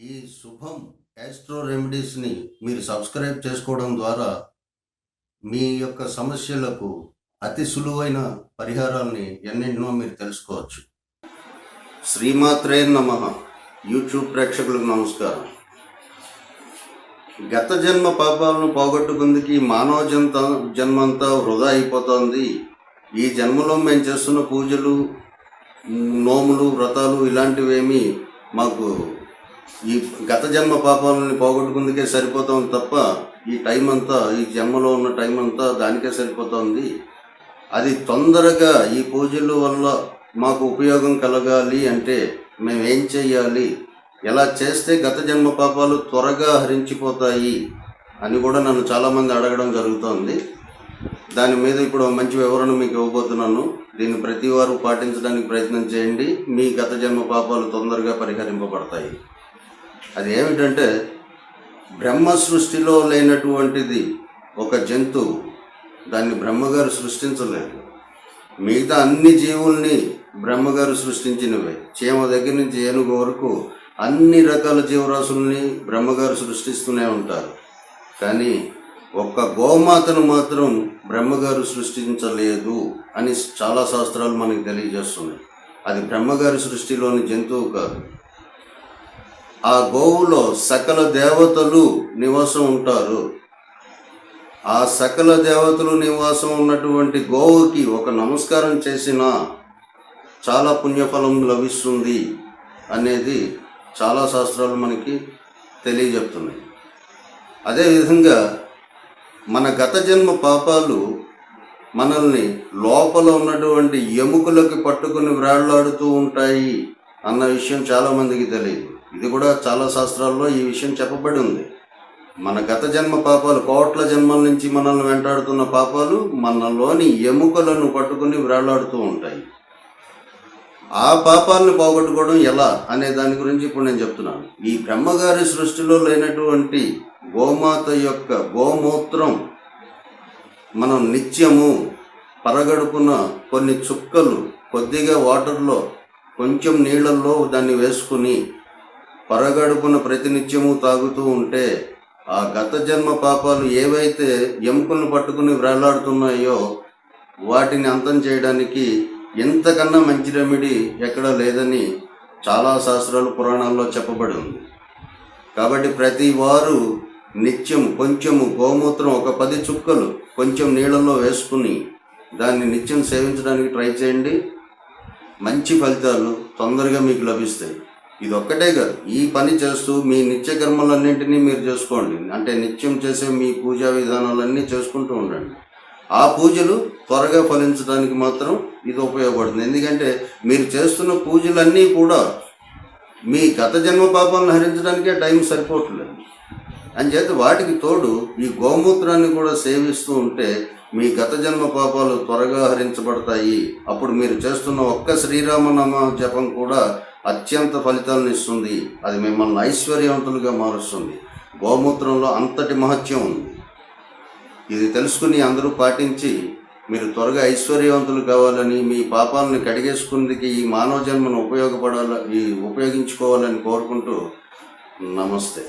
ఈ శుభం యాస్ట్రో రెమెడీస్ని మీరు సబ్స్క్రైబ్ చేసుకోవడం ద్వారా మీ యొక్క సమస్యలకు అతి సులువైన పరిహారాల్ని ఎన్నెన్నో మీరు తెలుసుకోవచ్చు. శ్రీమాత్రే నమ. యూట్యూబ్ ప్రేక్షకులకు నమస్కారం. గత జన్మ పాపాలను పోగొట్టుకుందుకు ఈ మానవ జంత జన్మంతా వృధా అయిపోతోంది. ఈ జన్మలో మేము చేస్తున్న పూజలు నోములు వ్రతాలు ఇలాంటివేమీ మాకు ఈ గత జన్మ పాపాలని పోగొట్టుకుందుకే సరిపోతుంది తప్ప ఈ టైం అంతా ఈ జన్మలో ఉన్న టైం అంతా దానికే సరిపోతుంది. అది తొందరగా ఈ పూజల వల్ల మాకు ఉపయోగం కలగాలి అంటే మేము ఏం చెయ్యాలి? ఎలా చేస్తే గత జన్మ పాపాలు త్వరగా హరించిపోతాయి అని కూడా నన్ను చాలామంది అడగడం జరుగుతోంది. దాని మీద ఇప్పుడు మంచి వివరణ మీకు ఇవ్వబోతున్నాను. దీన్ని ప్రతి వారు పాటించడానికి ప్రయత్నం చేయండి. మీ గత జన్మ పాపాలు తొందరగా పరిహరింపబడతాయి. అది ఏమిటంటే బ్రహ్మ సృష్టిలో లేనటువంటిది ఒక జంతువు దాన్ని బ్రహ్మగారు సృష్టించలేదు. మిగతా అన్ని జీవుల్ని బ్రహ్మగారు సృష్టించినవే. చీమ దగ్గర నుంచి ఏనుగు వరకు అన్ని రకాల జీవరాశుల్ని బ్రహ్మగారు సృష్టిస్తూనే ఉంటారు. కానీ ఒక్క గోమాతను మాత్రం బ్రహ్మగారు సృష్టించలేదు అని చాలా శాస్త్రాలు మనకి తెలియజేస్తున్నాయి. అది బ్రహ్మగారి సృష్టిలోని జంతువు కాదు. ఆ గోవులో సకల దేవతలు నివాసం ఉంటారు. ఆ సకల దేవతలు నివాసం ఉన్నటువంటి గోవుకి ఒక నమస్కారం చేసినా చాలా పుణ్యఫలం లభిస్తుంది అనేది చాలా శాస్త్రాలు మనకి తెలియజెప్తున్నాయి. అదేవిధంగా మన గత జన్మ పాపాలు మనల్ని లోపల ఉన్నటువంటి ఎముకలకి పట్టుకుని వ్రాళ్ళాడుతూ ఉంటాయి అన్న విషయం చాలామందికి తెలియదు. ఇది కూడా చాలా శాస్త్రాల్లో ఈ విషయం చెప్పబడి ఉంది. మన గత జన్మ పాపాలు కోట్ల జన్మల నుంచి మనల్ని వెంటాడుతున్న పాపాలు మనలోని ఎముకలను పట్టుకుని వేలాడుతూ ఉంటాయి. ఆ పాపాలను పోగొట్టుకోవడం ఎలా అనే దాని గురించి ఇప్పుడు నేను చెప్తున్నాను. ఈ బ్రహ్మగారి సృష్టిలో లేనటువంటి గోమాత యొక్క గోమూత్రం మనం నిత్యము పరగడుపున కొన్ని చుక్కలు కొద్దిగా వాటర్లో కొంచెం నీళ్ళల్లో దాన్ని వేసుకుని పరగడుపున ప్రతినిత్యము తాగుతూ ఉంటే ఆ గత జన్మ పాపాలు ఏవైతే ఎముకలను పట్టుకుని వేలాడుతున్నాయో వాటిని అంతం చేయడానికి ఎంతకన్నా మంచి రెమెడీ ఎక్కడా లేదని చాలా శాస్త్రాలు పురాణాల్లో చెప్పబడి ఉంది. కాబట్టి ప్రతి వారు నిత్యం కొంచెము గోమూత్రం ఒక పది చుక్కలు కొంచెం నీళ్ళల్లో వేసుకుని దాన్ని నిత్యం సేవించడానికి ట్రై చేయండి. మంచి ఫలితాలు తొందరగా మీకు లభిస్తాయి. ఇది ఒక్కటే కాదు. ఈ పని చేస్తూ మీ నిత్య కర్మలన్నింటినీ మీరు చేసుకోండి. అంటే నిత్యం చేసే మీ పూజా విధానాలన్నీ చేసుకుంటూ ఉండండి. ఆ పూజలు త్వరగా ఫలించడానికి మాత్రం ఇది ఉపయోగపడుతుంది. ఎందుకంటే మీరు చేస్తున్న పూజలన్నీ కూడా మీ గత జన్మ పాపాలను హరించడానికే టైం సరిపోవట్లేదు. అంచేత వాటికి తోడు ఈ గోమూత్రాన్ని కూడా సేవిస్తూ ఉంటే మీ గత జన్మ పాపాలు త్వరగా హరించబడతాయి. అప్పుడు మీరు చేస్తున్న ఒక్క శ్రీరామనామ జపం కూడా అత్యంత ఫలితాలను ఇస్తుంది. అది మిమ్మల్ని ఐశ్వర్యవంతులుగా మారుస్తుంది. గోమూత్రంలో అంతటి మహత్యం ఉంది. ఇది తెలుసుకుని అందరూ పాటించి మీరు త్వరగా ఐశ్వర్యవంతులు కావాలని మీ పాపాలను కడిగేసుకుందుకు ఈ మానవ జన్మను ఉపయోగపడాల ఈ ఉపయోగించుకోవాలని కోరుకుంటూ నమస్తే.